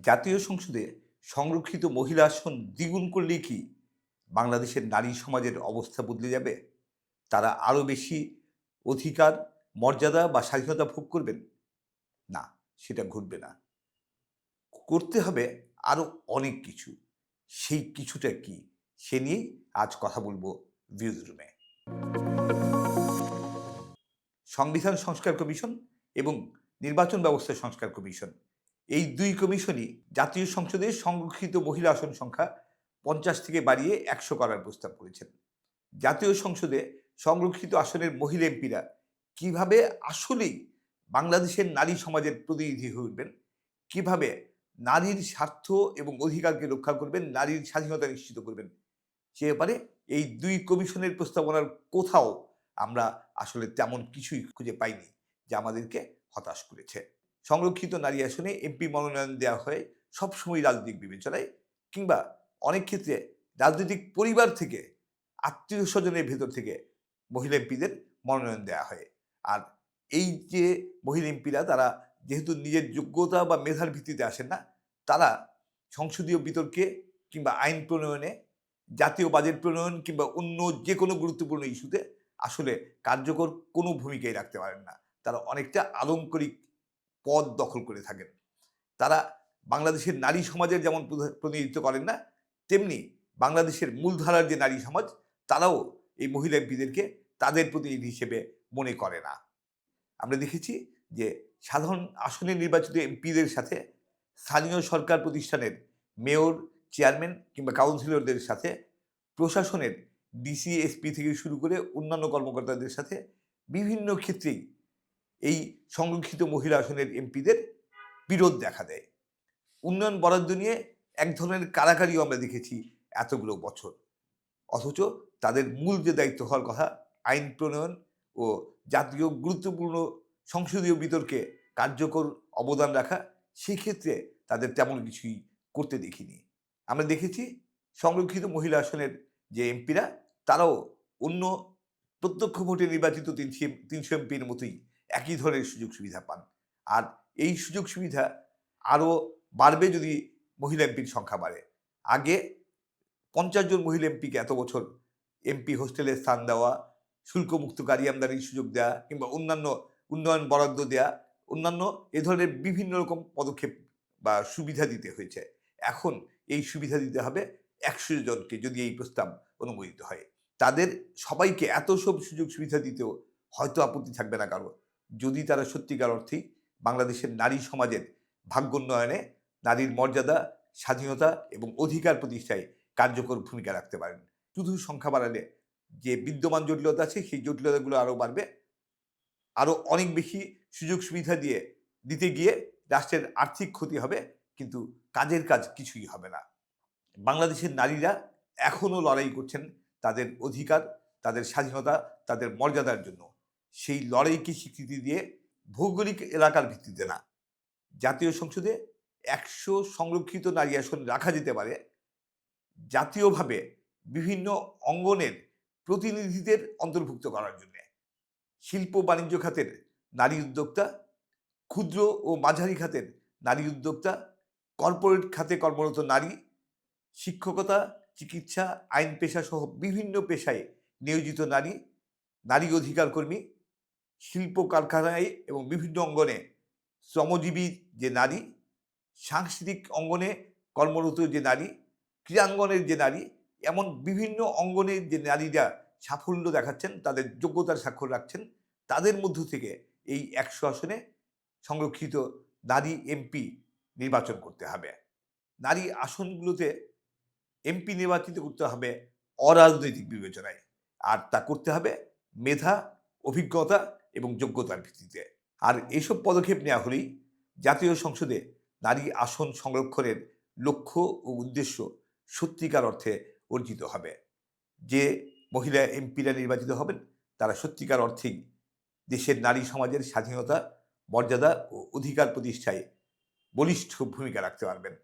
জাতীয় সংসদে সংরক্ষিত মহিলা আসন দ্বিগুণ করলে কি বাংলাদেশের নারী সমাজের অবস্থা বদলে যাবে? তারা আরও বেশি অধিকার, মর্যাদা বা স্বাধীনতা ভোগ করবেন? না, সেটা ঘটবে না। করতে হবে আরও অনেক কিছু। সেই কিছুটা কি সে নিয়েই আজ কথা বলব ভিউজ রুমে। সংবিধান সংস্কার কমিশন এবং নির্বাচন ব্যবস্থা সংস্কার কমিশন এই দুই কমিশনই জাতীয় সংসদে সংরক্ষিত মহিলা আসন সংখ্যা পঞ্চাশ থেকে বাড়িয়ে একশো করার প্রস্তাব করেছেন। জাতীয় সংসদে সংরক্ষিত আসনের মহিলা এমপিরা কীভাবে আসলেই বাংলাদেশের নারী সমাজের প্রতিনিধি হয়ে উঠবেন? কীভাবে নারীর স্বার্থ এবং অধিকারকে রক্ষা করবেন? নারীর স্বাধীনতা নিশ্চিত করবেন? সে ব্যাপারে এই দুই কমিশনের প্রস্তাবনার কোথাও আমরা আসলে তেমন কিছুই খুঁজে পাইনি, যা আমাদেরকে হতাশ করেছে। সংরক্ষিত নারী আসনে এমপি মনোনয়ন দেওয়া হয় সবসময় রাজনৈতিক বিবেচনায় কিংবা অনেক ক্ষেত্রে রাজনৈতিক পরিবার থেকে আত্মীয় স্বজনের ভেতর থেকে মহিলা এমপিদের মনোনয়ন দেওয়া হয়। আর এই যে মহিলা এমপিরা তারা যেহেতু নিজের যোগ্যতা বা মেধার ভিত্তিতে আসেন না, তারা সংসদীয় বিতর্কে কিংবা আইন প্রণয়নে, জাতীয় বাজেট প্রণয়ন কিংবা অন্য যে কোনো গুরুত্বপূর্ণ ইস্যুতে আসলে কার্যকর কোনো ভূমিকাই রাখতে পারেন না। তারা অনেকটা আলংকরিক পদ দখল করে থাকেন। তারা বাংলাদেশের নারী সমাজের যেমন প্রতিনিধিত্ব করেন না, তেমনি বাংলাদেশের মূলধারার যে নারী সমাজ, তারাও এই মহিলা এমপিদেরকে তাদের প্রতিনিধি হিসেবে মনে করে না। আমরা দেখেছি যে সাধারণ আসনে নির্বাচিত এমপিদের সাথে স্থানীয় সরকার প্রতিষ্ঠানের মেয়র, চেয়ারম্যান কিংবা কাউন্সিলরদের সাথে, প্রশাসনের ডিসি, এসপি থেকে শুরু করে অন্যান্য কর্মকর্তাদের সাথে বিভিন্ন ক্ষেত্রেই এই সংরক্ষিত মহিলা আসনের এমপিদের বিরোধ দেখা দেয়। উন্নয়ন বরাদ্দ নিয়ে এক ধরনের কারাকারিও আমরা দেখেছি এতগুলো বছর। অথচ তাদের মূল যে দায়িত্ব হওয়ার কথা, আইন প্রণয়ন ও জাতীয় গুরুত্বপূর্ণ সংসদীয় বিতর্কে কার্যকর অবদান রাখা, সেই ক্ষেত্রে তাদের তেমন কিছুই করতে দেখিনি। আমরা দেখেছি সংরক্ষিত মহিলা আসনের যে এমপিরা, তারাও অন্য প্রত্যক্ষ ভোটে নির্বাচিত তিনশো তিনশো এমপির মতোই একই ধরনের সুযোগ সুবিধা পান। আর এই সুযোগ সুবিধা আরও বাড়বে যদি মহিলা এমপির সংখ্যা বাড়ে। আগে পঞ্চাশ জন মহিলা এমপিকে এত বছর এমপি হোস্টেলে স্থান দেওয়া, শুল্কমুক্ত গাড়ি আমদানির সুযোগ দেওয়া কিংবা অন্যান্য উন্নয়ন বরাদ্দ দেওয়া অন্যান্য এ ধরনের বিভিন্ন রকম পদক্ষেপ বা সুবিধা দিতে হয়েছে। এখন এই সুবিধা দিতে হবে একশো জনকে যদি এই প্রস্তাব অনুমোদিত হয়। তাদের সবাইকে এত সব সুযোগ সুবিধা দিতেও হয়তো আপত্তি থাকবে না কারও। যদি তারা সত্যিকার অর্থেই বাংলাদেশের নারী সমাজের ভাগ্যোন্নয়নে নারীর মর্যাদা, স্বাধীনতা এবং অধিকার প্রতিষ্ঠায় কার্যকর ভূমিকা রাখতে পারেন। শুধু সংখ্যা বাড়ালে যে বিদ্যমান জটিলতা আছে, সেই জটিলতাগুলো আরও বাড়বে। আরও অনেক বেশি সুযোগ সুবিধা দিয়ে, দিতে গিয়ে রাষ্ট্রের আর্থিক ক্ষতি হবে, কিন্তু কাজের কাজ কিছুই হবে না। বাংলাদেশের নারীরা এখনও লড়াই করছেন তাদের অধিকার, তাদের স্বাধীনতা, তাদের মর্যাদার জন্য। সেই লড়াইকে স্বীকৃতি দিয়ে ভৌগোলিক এলাকার ভিত্তিতে না। জাতীয় সংসদে একশো সংরক্ষিত নারী আসন রাখা যেতে পারে। জাতীয়ভাবে বিভিন্ন অঙ্গনের প্রতিনিধিদের অন্তর্ভুক্ত করার জন্য। শিল্প বাণিজ্য খাতের নারী উদ্যোক্তা, ক্ষুদ্র ও মাঝারি খাতের নারী উদ্যোক্তা, কর্পোরেট খাতে কর্মরত নারী, শিক্ষকতা, চিকিৎসা, আইন পেশা সহ বিভিন্ন পেশায় নিয়োজিত নারী নারী অধিকার কর্মী শিল্প কারখানায় এবং বিভিন্ন অঙ্গনে শ্রমজীবী যে নারী, সাংস্কৃতিক অঙ্গনে কর্মরত যে নারী, ক্রীড়াঙ্গনের যে নারী, এমন বিভিন্ন অঙ্গনের যে নারীরা সাফল্য দেখাচ্ছেন, তাদের যোগ্যতার স্বাক্ষর রাখছেন, তাদের মধ্য থেকে এই একশো আসনে সংরক্ষিত নারী এমপি নির্বাচন করতে হবে। নারী আসনগুলোতে এমপি নির্বাচিত করতে হবে অরাজনৈতিক বিবেচনায়। আর তা করতে হবে মেধা, অভিজ্ঞতা এবং যোগ্যতার ভিত্তিতে। আর এসব পদক্ষেপ নেওয়া হলেই জাতীয় সংসদে নারী আসন সংরক্ষণের লক্ষ্য ও উদ্দেশ্য সত্যিকার অর্থে অর্জিত হবে। যে মহিলা এমপিরা নির্বাচিত হবেন, তারা সত্যিকার অর্থেই দেশের নারী সমাজের স্বাধীনতা, মর্যাদা ও অধিকার প্রতিষ্ঠায় বলিষ্ঠ ভূমিকা রাখতে পারবেন।